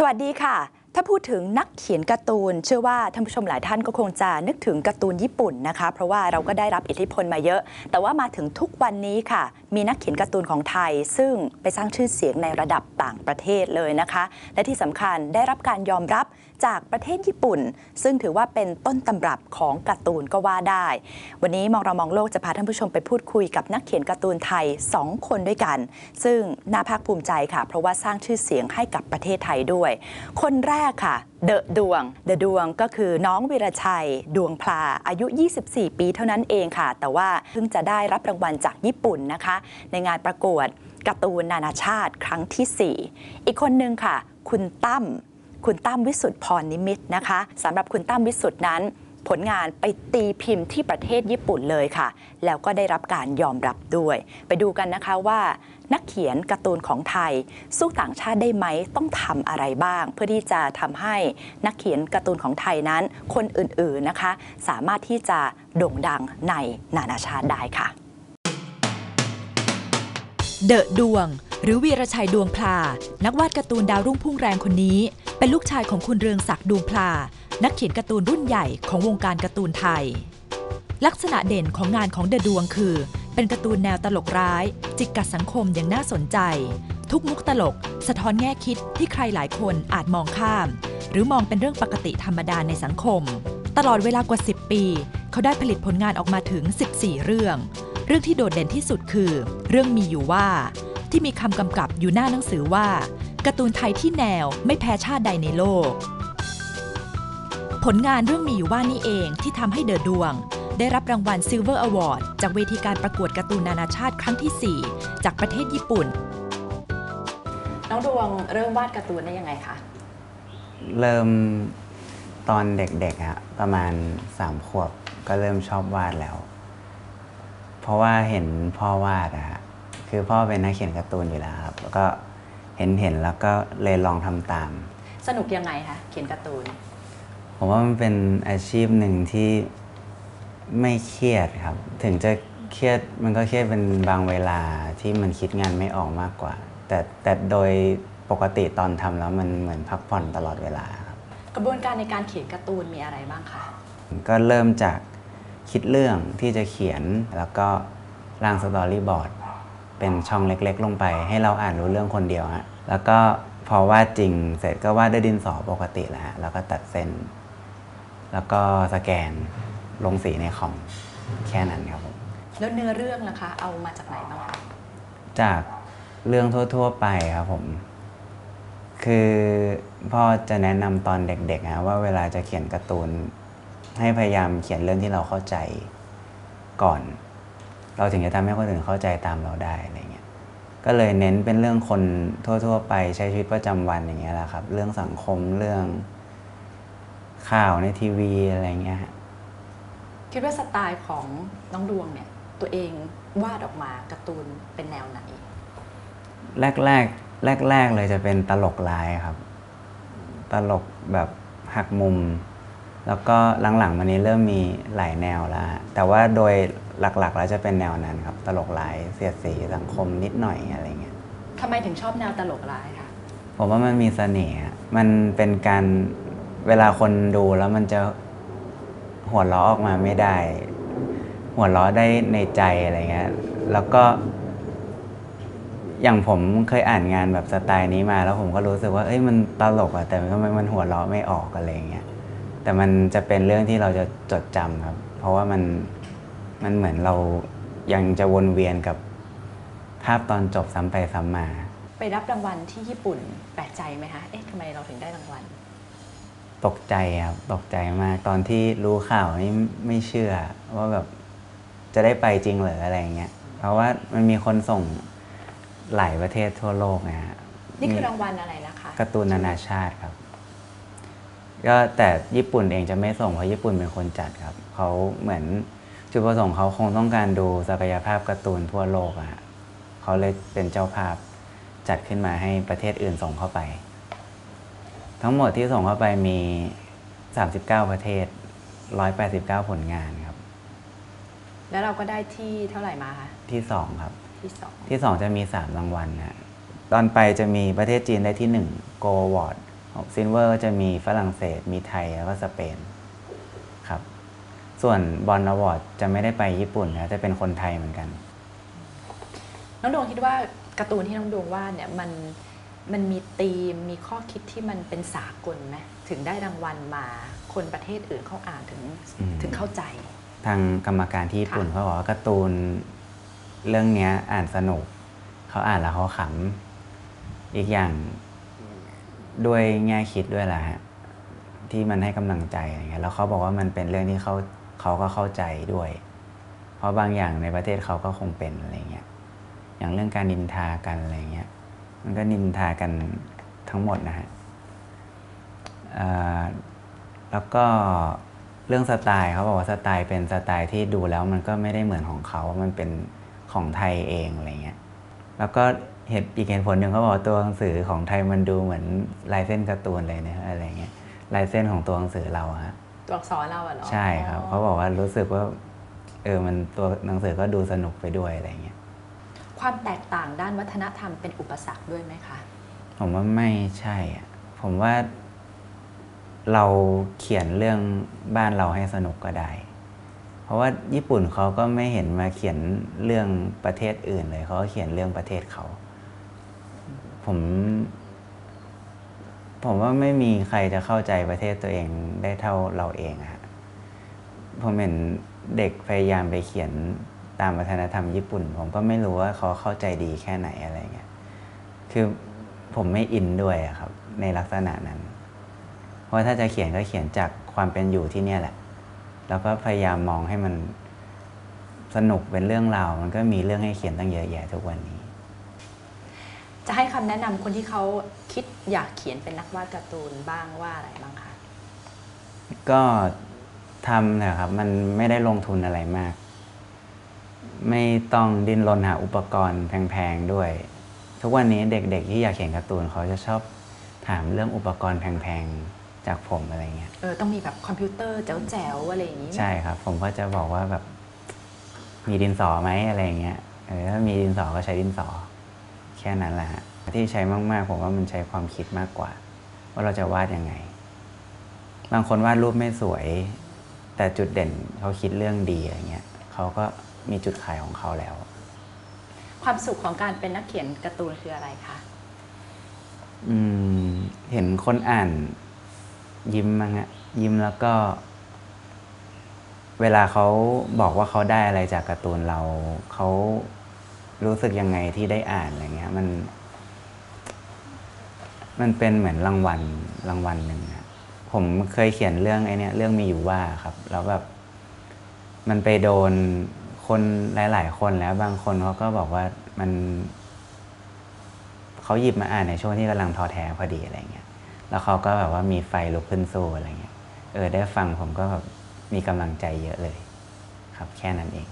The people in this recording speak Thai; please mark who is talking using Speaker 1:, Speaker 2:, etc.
Speaker 1: สวัสดีค่ะ ถ้าพูดถึงนักเขียนการ์ตูน เชื่อว่าท่านผู้ชมหลายท่านก็คงจะนึกถึงการ์ตูนญี่ปุ่นนะคะ เพราะว่าเราก็ได้รับอิทธิพลมาเยอะ แต่ว่ามาถึงทุกวันนี้ค่ะ มีนักเขียนการ์ตูนของไทย ซึ่งไปสร้างชื่อเสียงในระดับต่างประเทศเลยนะคะ และที่สำคัญได้รับการยอมรับ จากประเทศญี่ปุ่น ซึ่งถือว่าเป็นต้นตำรับของการ์ตูนก็ว่าได้ วันนี้มองเรามองโลกจะพาท่านผู้ชมไปพูดคุยกับนักเขียนการ์ตูนไทย 2 คนด้วยกัน ซึ่งน่าภาคภูมิใจค่ะ เพราะว่าสร้างชื่อเสียงให้กับประเทศไทยด้วย คนแรกค่ะเดอะดวง เดอะดวงก็คือน้องวิรชัย ดวงพลา อายุ 24 ปีเท่านั้นเองค่ะ แต่ว่าเพิ่งจะได้รับรางวัลจากญี่ปุ่นนะคะ ในงานประกวดการ์ตูนนานาชาติครั้งที่ 4 อีกคนนึงค่ะ คุณตั้ม คุณตั้มวิสุทธ์พรนิมิตนะคะสำหรับคุณตั้มวิสุทธ์นั้น ผลงานไปตีพิมพ์ที่ประเทศญี่ปุ่นเลยค่ะ แล้วก็ได้รับการยอมรับด้วย ไปดูกันนะคะว่านักเขียนการ์ตูนของไทย สู้ต่างชาติได้ไหมต้องทำอะไรบ้าง เพื่อที่จะทำให้นักเขียนการ์ตูนของไทยนั้น คนอื่นๆนะคะ สามารถที่จะโด่งดังในนานาชาติได้ค่ะ
Speaker 2: เดอะดวง หรือวีรชัยดวงพลา นักวาดการ์ตูนดาวรุ่งพุ่งแรงคนนี้ เป็นลูกชายของคุณเรืองศักดิ์ดวงพลา นักเขียนการ์ตูนรุ่นใหญ่ของวงการการ์ตูนไทย ลักษณะเด่นของงานของเดอะดวงคือ เป็นการ์ตูนแนวตลกร้าย จิกกัดสังคมอย่างน่าสนใจ ทุกมุกตลก สะท้อนแง่คิดที่ใครหลายคนอาจมองข้าม หรือมองเป็นเรื่องปกติธรรมดาในสังคม ตลอดเวลากว่า 10 ปี เขาได้ผลิตผลงานออกมาถึง 14 เรื่อง เรื่องที่โดดเด่นที่สุดคือ เรื่องมีอยู่ว่าที่มีคำกำกับอยู่หน้าหนังสือว่า การ์ตูนไทยที่แนวไม่แพ้ชาติใดในโลก ผลงานเรื่องมีอยู่ว่านี่เองที่ทำให้เดอะดวง ได้รับรางวัล Silver Award จากเวทีการประกวดการ์ตูนนานาชาติครั้งที่ 4 จากประเทศญี่ปุ่น
Speaker 1: น้องดวงเริ่มวาดการ์ตูนได้ยังไงคะ
Speaker 3: เริ่มตอนเด็กๆฮะประมาณสามขวบก็เริ่มชอบวาดแล้ว เพราะว่าเห็นพ่อวาดอะฮะคือพ่อเป็นนักเขียนการ์ตูนอยู่แล้วครับ แล้วก็ เห็นเห็นแล้วก็เลยลองทำตาม
Speaker 1: สนุกยังไงคะเขียนการ์ตูน
Speaker 3: ผมว่ามันเป็นอาชีพหนึ่งที่ไม่เครียดครับ ถึงจะเครียดมันก็เครียดเป็นบางเวลาที่มันคิดงานไม่ออกมากกว่า แต่แต่โดยปกติตอนทำแล้วมันเหมือนพักผ่อนตลอดเวลาครับ
Speaker 1: กระบวนการในการเขียนการ์ตูนมีอะไรบ้างคะ
Speaker 3: ก็เริ่มจากคิดเรื่องที่จะเขียนแล้วก็ร่างสตอรี่บอร์ด เป็นช่องเล็กๆ ลงไป ให้เราอ่านรู้เรื่องคนเดียวฮะแล้วก็พอวาดจริงเสร็จก็วาดด้วยดินสอปกติแหละฮะแล้วก็ตัดเส้น แล้วก็สแกนลงสีในคอมแค่นั้นครับผม
Speaker 1: แล้วเนื้อเรื่องล่ะคะ เอามาจากไหนบ้างคะ
Speaker 3: จากเรื่องทั่ว ๆ ไปครับผม คือพ่อจะแนะนำตอนเด็กๆนะว่าเวลาจะเขียนการ์ตูน ให้พยายามเขียนเรื่องที่เราเข้าใจก่อน เราถึงจะทำให้คนอื่นเข้าใจตามเราได้อะไรเงี้ยก็เลยเน้นเป็นเรื่องคนทั่ว ๆ ไปใช้ชีวิตประจำวันอย่างเงี้ยแหละครับ เรื่องสังคมเรื่องข่าวในทีวีอะไรเงี้ยฮะ
Speaker 1: คิดว่าสไตล์ของน้องดวงเนี่ยตัวเองวาดออกมาการ์ตูนเป็นแนวไหน
Speaker 3: แรกแรกแรกแรกๆเลยจะเป็นตลกร้ายครับ ตลกแบบหักมุม แล้วก็หลังๆมานี้เริ่มมีหลายแนวแล้วฮะแต่ว่าโดยหลักๆแล้วจะเป็นแนวนั้นครับ ตลกร้ายเสียดสีสังคมนิดหน่อยอะไรเงี้ย
Speaker 1: ทำไมถึงชอบแนวตลกร้ายคะ
Speaker 3: ผมว่ามันมีเสน่ห์อะมันเป็นการเวลาคนดูแล้วมันจะหัวเราะออกมาไม่ได้ หัวเราะได้ในใจอะไรเงี้ย แล้วก็ อย่างผมเคยอ่านงานแบบสไตล์นี้มา แล้วผมก็รู้สึกว่า เอ้ยมันตลกอะแต่ทำไมมันหัวเราะไม่ออกอะไรเงี้ย แต่มันจะเป็นเรื่องที่เราจะจดจำครับ เพราะว่ามันมันเหมือนเรายังจะวนเวียนกับภาพตอนจบซ้ำไปซ้ำมา
Speaker 1: ไปรับรางวัลที่ญี่ปุ่นแปลกใจไหมคะเอ๊ะทำไมเราถึงได้รางวัล
Speaker 3: ตกใจครับตกใจมากตอนที่รู้ข่าวนี่ไม่เชื่อ ว่าแบบจะได้ไปจริงเหรืออะไรเงี้ยเพราะว่ามันมีคนส่งหลายประเทศทั่วโลกนะฮะ
Speaker 1: นี่คือรางวัลอะไรนะคะ
Speaker 3: การ์ตูนนานาชาติครับ ก็แต่ญี่ปุ่นเองจะไม่ส่งเพราะญี่ปุ่นเป็นคนจัดครับเขาเหมือนจุดประสงค์เขาคงต้องการดูศักยภาพการ์ตูนทั่วโลกอะฮะเขาเลยเป็นเจ้าภาพจัดขึ้นมาให้ประเทศอื่นส่งเข้าไป ทั้งหมดที่ส่งเข้าไปมี 39 ประเทศ 189 ผลงานครับ
Speaker 1: แล้วเราก็ได้ที่เท่าไหร่มาคะ
Speaker 3: ที่ 2 ครับ
Speaker 1: ที่สอง
Speaker 3: ที่ 2 จะมี 3 รางวัลนะตอนไปจะมีประเทศจีนได้ที่ 1 Go Award ซินเวอร์ก็จะมีฝรั่งเศส มีไทยแล้วก็สเปนครับ ส่วนบอลอวอร์ดจะไม่ได้ไปญี่ปุ่นนะจะเป็นคนไทยเหมือนกัน
Speaker 1: น้องดวงคิดว่าการ์ตูนที่น้องดวงวาดเนี่ยมันมันมีธีมมีข้อคิดที่มันเป็นสากลไหมถึงได้รางวัลมาคนประเทศอื่นเขาอ่านถึง
Speaker 3: อืม
Speaker 1: ถึงเข้าใจ
Speaker 3: ทางกรรมการที่ญี่ปุ่น
Speaker 1: ค่ะ
Speaker 3: เขาบอกว่าการ์ตูนเรื่องเนี้ยอ่านสนุก เขาอ่านแล้วเขาขำอีกอย่าง ด้วยแง่คิดด้วยแหละฮะที่มันให้กำลังใจอะไรเงี้ยแล้วเขาบอกว่ามันเป็นเรื่องที่เขาเขาก็เข้าใจด้วย เพราะบางอย่างในประเทศเขาก็คงเป็นอะไรเงี้ยอย่างเรื่องการนินทากันอะไรเงี้ยมันก็นินทากันทั้งหมดนะฮะแล้วก็เรื่องสไตล์เขาบอกว่าสไตล์เป็นสไตล์ที่ดูแล้วมันก็ไม่ได้เหมือนของเขา มันเป็นของไทยเองอะไรเงี้ยแล้วก็ เหตุอีกเหตุผลหนึ่งเขาบอกว่าตัวหนังสือของไทยมันดูเหมือนลายเส้นการ์ตูนเลยเนี่ยอะไรเงี้ยลายเส้นของตัวหนังสือเราอะฮะ
Speaker 1: ตัวอักษรเราอะเหรอ
Speaker 3: ใช่ครับเขาบอกว่ารู้สึกว่าเออมันตัวหนังสือก็ดูสนุกไปด้วยอะไรเงี้ย
Speaker 1: ความแตกต่างด้านวัฒนธรรมเป็นอุปสรรคด้วยไหมคะ
Speaker 3: ผมว่าไม่ใช่อะผมว่าเราเขียนเรื่องบ้านเราให้สนุกก็ได้ เพราะว่าญี่ปุ่นเขาก็ไม่เห็นมาเขียนเรื่องประเทศอื่นเลยเขาก็เขียนเรื่องประเทศเขา ผม ผมว่าไม่มีใครจะเข้าใจประเทศตัวเองได้เท่าเราเองฮะผมเห็นเด็กพยายามไปเขียนตามวัฒนธรรมญี่ปุ่น ผมก็ไม่รู้ว่าเขาเข้าใจดีแค่ไหนอะไรเงี้ยคือผมไม่อินด้วยครับ ในลักษณะนั้น เพราะถ้าจะเขียนก็เขียนจากความเป็นอยู่ที่เนี่ยแหละ แล้วก็พยายามมองให้มันสนุกเป็นเรื่องราวมันก็มีเรื่องให้เขียนตั้งเยอะแยะทุกวันนี้
Speaker 1: จะให้คำแนะนำคนที่เขาคิดอยากเขียนเป็นนักวาดการ์ตูนบ้างว่าอะไรบ้างคะ
Speaker 3: ก็ทำนะครับ มันไม่ได้ลงทุนอะไรมาก ไม่ต้องดิ้นรนหาอุปกรณ์แพงๆด้วย ทุกวันนี้เด็กๆที่อยากเขียนการ์ตูนเขาจะชอบถามเรื่องอุปกรณ์แพงๆจากผมอะไรเงี้ย
Speaker 1: เออ ต้องมีแบบคอมพิวเตอร์แจ๋วๆอะไรอย่างนี้ไหม
Speaker 3: ใช่ครับ ผมก็จะบอกว่าแบบมีดินสอไหมอะไรเงี้ยเออถ้ามีดินสอก็ใช้ดินสอ แค่นั้นแหละฮะที่ใช้มากๆผมว่ามันใช้ความคิดมากกว่า ว่าเราจะวาดยังไง บางคนวาดรูปไม่สวย แต่จุดเด่นเขาคิดเรื่องดีอะไรเงี้ยเขาก็มีจุดขายของเขาแล้ว
Speaker 1: ความสุขของการเป็นนักเขียนการ์ตูนคืออะไรคะ
Speaker 3: อืมเห็นคนอ่านยิ้มมั้งฮะยิ้มแล้วก็ เวลาเขาบอกว่าเขาได้อะไรจากการ์ตูนเราเขา รู้สึกยังไงที่ได้อ่านอะไรเงี้ยมัน มันเป็นเหมือนรางวัลรางวัลหนึ่งนะผมเคยเขียนเรื่องไอ้เนี่ยเรื่องมีอยู่ว่าครับ แล้วแบบมันไปโดนคนหลาย ๆ คนแล้วบางคนเขาก็บอกว่ามันเขาหยิบมาอ่านในช่วงที่กำลังท้อแท้พอดีอะไรเงี้ย แล้วเขาก็แบบว่ามีไฟลุกขึ้นสู้อะไรเงี้ย เออได้ฟังผมก็แบบมีกำลังใจเยอะเลย ครับ แค่นั้นเอง